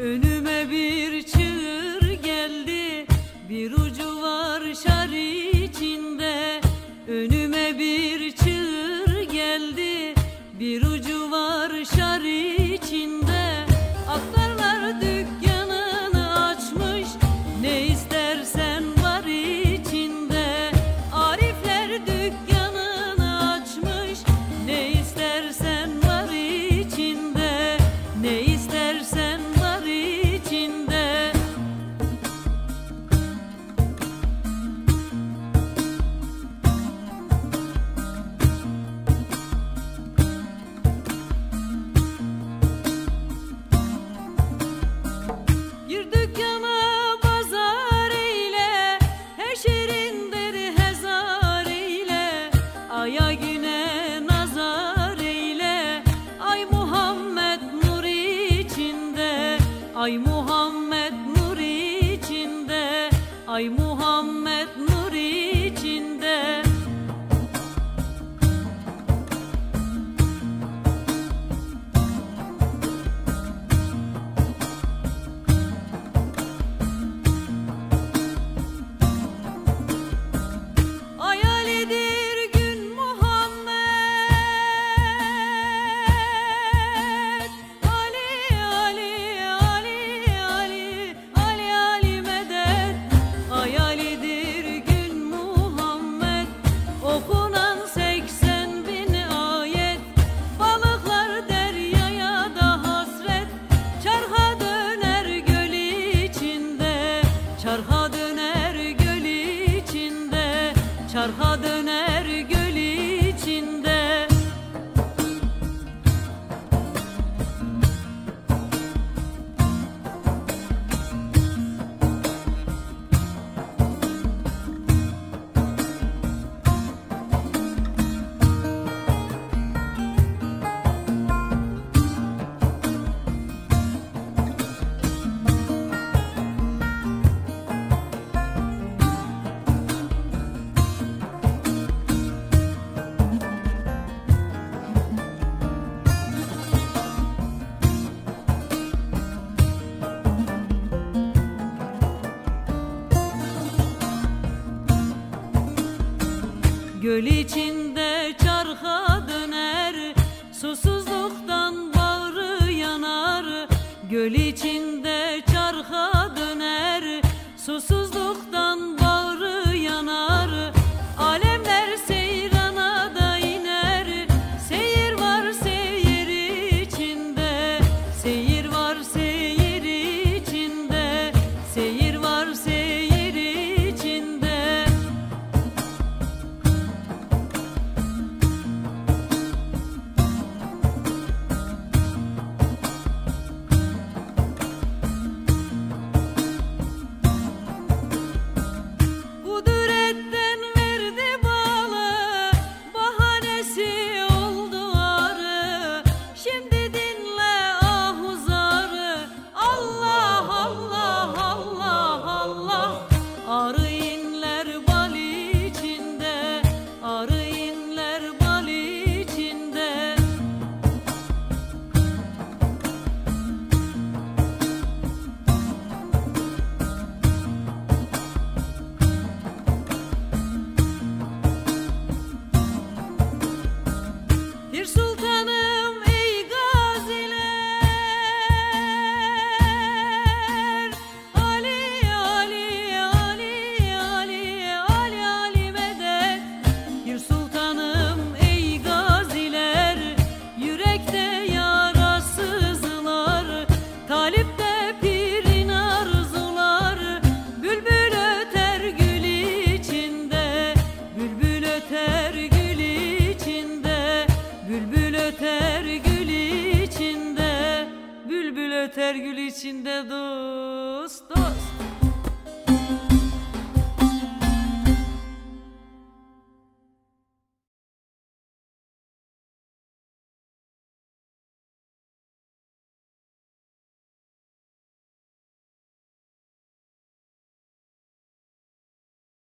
Önüme bir çığır geldi Bir ucu var şar içinde. Önüme bir çığır geldi Bir ucu Ay mu Göl içinde çarka döner Susuzluktan bağrı yanar. Göl içinde güller gül içinde dost dost.